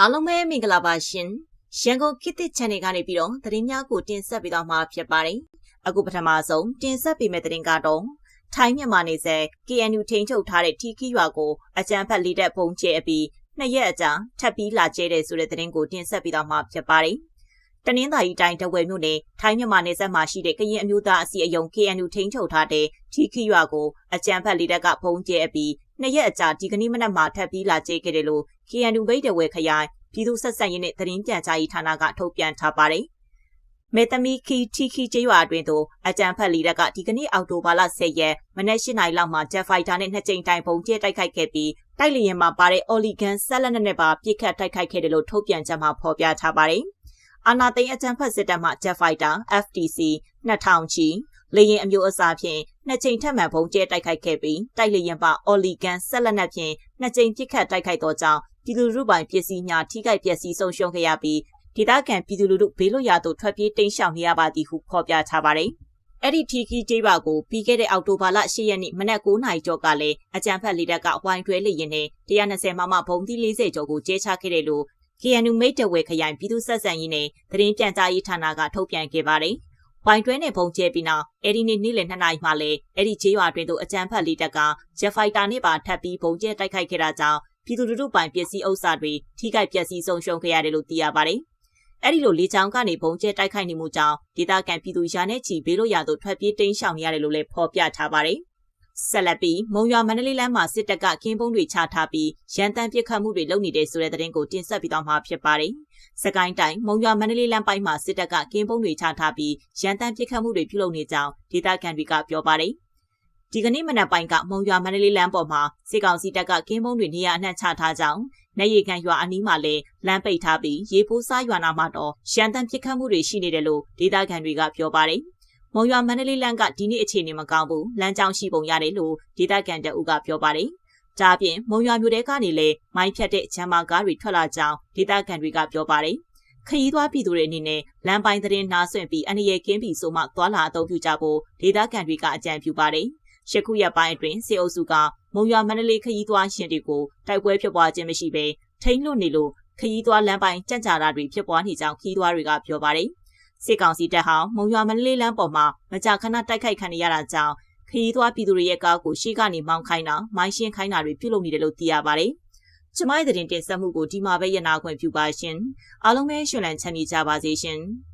အားလုံးပဲမင်္ဂလာပါရှင်ရန်ကုန်ခေတ်သစ် channel ကနေပြီးတော့သတင်းများကိုတင်ဆက်ပေးသွားမှာဖြစ်ပါတယ်အခုပထမဆုံးတင်ဆက်ပေးမယ့်သတင်းကတော့ထိုင်းမြန်မာနယ်စပ် KNU ထိန်းချုပ်ထားတဲ့ထီခီရွာကိုအကြမ်းဖက်လေးတဲ့ပုံကျဲအပြီးနှစ်ရက်အကြာထပ်ပြီးလာကျဲတဲ့ဆိုတဲ့သတင်းကိုတင်ဆက်ပေးသွားမှာဖြစ်ပါတယ် တနင်္သာရီတိုင်းတဝယ်မြို့နယ်ထိုင်းမြန်မာနယ်စပ်မှာရှိတဲ့ကရင်အမျိုးသားအစည်းအရုံး KNU ထိန်းချုပ်ထားတဲ့ထီခီရွာကိုအကြမ်းဖက်လေးတဲ့ကပုံကျဲအပြီးနှစ်ရက်အကြာဒီကနေ့မနက်မှာထပ်ပြီးလာကျဲခဲ့တယ်လို့ KNU ဗိတ်တဝဲခရိုင်ပြည်သူ့ဆက်ဆံရေးနဲ့သတင်းပြန်ကြားရေးဌာနကထုတ်ပြန်ထားပါတယ်။မေတ္တမီခီထီခီကျေးရွာအတွင်းသို့အကြံဖက်လီရက်ကဒီကနေ့အောက်တိုဘာလ10ရက်မနက်၈နာရီလောက်မှာဂျက်ဖိုက်တာနဲ့နှစ်ကြိမ်တိုင်ပုံကျဲတိုက်ခိုက်ခဲ့ပြီးတိုက်လျင်မှာပါတဲ့အော်လီဂန်ဆက်လက်နဲ့ပါပြစ်ခတ်တိုက်ခိုက်ခဲ့တယ်လို့ထုတ်ပြန်ချက်မှာဖော်ပြထားပါတယ်။ အာနာသိန်းအကြံဖက်စစ်တပ်မှဂျက်ဖိုက်တာ FTC 2000ချီလေရင်အမျိုးအစားဖြင့်နှစ်ကြိမ်ထပ်မံပုံကျဲတိုက်ခိုက်ခဲ့ပြီးတိုက်လျင်ပါအော်လီဂန်ဆက်လက်နဲ့ဖြင့်နှစ်ကြိမ်ပြစ်ခတ်တိုက်ခိုက်သောကြောင့်ပြည်သူလူထုပိုင်ပစ္စည်းများထိခိုက်ပျက်စီးဆုံးရှုံးခဲ့ရပြီးဒေသခံပြည်သူလူထုဘေးလွတ်ရာသို့ထွက်ပြေးတိမ်းရှောင်နေရပါသည်ဟုဖော်ပြထားပါတယ်။အဲ့ဒီထီခီကျေးရွာကိုပြီးခဲ့တဲ့အောက်တိုဘာလ10ရက်နေ့မနက်9:00နာရီကျော်ကလည်းအကြံဖက်လေတပ်ကဝိုင်းတွဲလေရင်နဲ့120မမဘုံသီး40ကျော်ကိုကျဲချခဲ့တယ်လို့ KNU မိတ်တဝဲခရိုင်ပြည်သူ့ဆက်ဆံရေးနဲ့သတင်းပြန်ကြားရေးဌာနကထုတ်ပြန်ခဲ့ပါတယ်။ဝိုင်တွဲနဲ့ဖုံကျဲပြီးနောက်အဲ့ဒီနေ့နေ့လယ်2နာရီမှလည်းအဲ့ဒီကျေးရွာတွင်သို့အကြမ်းဖက်လေးတပ်ကဂျက်ဖိုက်တာနဲ့ပါထပ်ပြီးဘုံကျဲတိုက်ခိုက်ခဲ့တာကြောင့်ပြည်သူလူထုပိုင်ပစ္စည်းဥစ္စာတွေထိခိုက်ပျက်စီးဆုံးရှုံးခဲ့ရတယ်လို့သိရပါတယ်။အဲဒီလိုလေကြောင်းကနေဘုံကျဲတိုက်ခိုက်နေမှုကြောင့်ဒေသခံပြည်သူရာနဲ့ချီဘေးလွတ်ရာသို့ထွက်ပြေးတိမ်းရှောင်နေရတယ်လို့လည်းဖော်ပြထားပါတယ်။ ဆက်လက်ပြီးမုံရွာမန္တလေးလမ်းမှာစစ်တပ်ကကင်းပုံးတွေချထားပြီးရန်တမ်းပစ်ခတ်မှုတွေလုပ်နေတဲ့ဆိုတဲ့သတင်းကိုတင်ဆက်ပြီးတော့မှာဖြစ်ပါတယ်။စကိုင်းတိုင်းမုံရွာမန္တလေးလမ်းပိုင်းမှာစစ်တပ်ကကင်းပုံးတွေချထားပြီးရန်တမ်းပစ်ခတ်မှုတွေပြုလုပ်နေကြောင်းဒေသခံတွေကပြောပါတယ်ဒီကနေ့မနက်ပိုင်းကမုံရွာမန္တလေးလမ်းပေါ်မှာစစ်ကောင်စီတပ်ကကင်းမုံတွေနေရာအနှံ့ချထားကြောင်းနေရီကန်ရွာအနီးမှာလည်းလမ်းပိတ်ထားပြီးရေပိုးစားရွာနာမှာတော့ရန်တမ်းပစ်ခတ်မှုတွေရှိနေတယ်လို့ဒေသခံတွေကပြောပါတယ်။ မုံရွာမန္တလေးလမ်းကဒီနေ့အခြေအနေမကောင်းဘူးလမ်းကြောင်းရှိပုံရတယ်လို့ဒေသခံတအုပ်ကပြောပါတယ်။ဒါပြင်မုံရွာမြို့တဲကနေလည်းမိုင်းဖြတ်တဲ့ဂျမ်မာကားတွေထွက်လာကြောင်းဒေသခံတွေကပြောပါတယ်။ခရီးသွားပြည်သူတွေအနေနဲ့လမ်းပိုင်းသတင်းနားဆွင့်ပြီးအနေရကင်းပြီးဆိုမှသွာလာအသုံးပြုကြဖို့ဒေသခံတွေကအကြံပြုပါတယ်။ယခုရက်ပိုင်းအတွင်းစေအုပ်စုကမုံရွာမန္တလေးခရီးသွားရှင်တွေကိုတိုက်ပွဲဖြစ်ပွားခြင်းမရှိဘဲထိန်းလွတ်နေလို့ခရီးသွားလမ်းပိုင်းကြံ့ကြာတာတွေဖြစ်ပွားနေကြောင်းခရီးသွားတွေကပြောပါတယ်။ စစ်ကောင်စီတပ်ဟာမုံရွာမန္တလေးလမ်းပေါ်မှာမကြာခဏတိုက်ခိုက်ခံနေရတာကြောင့်ခရီးသွားပြည်သူတွေရဲ့ကားကိုရှေ့ကနေမောင်းခိုင်းတာမိုင်းရှင်းခိုင်းတာတွေပြုလုပ်နေတယ်လို့သိရပါတယ်။ကျမရဲ့တင်တင်ဆက်မှုကိုဒီမှာပဲရနာခွင့်ပြုပါရှင်။အားလုံးပဲရှင်လန်းချမ်းမြေကြပါစေရှင်။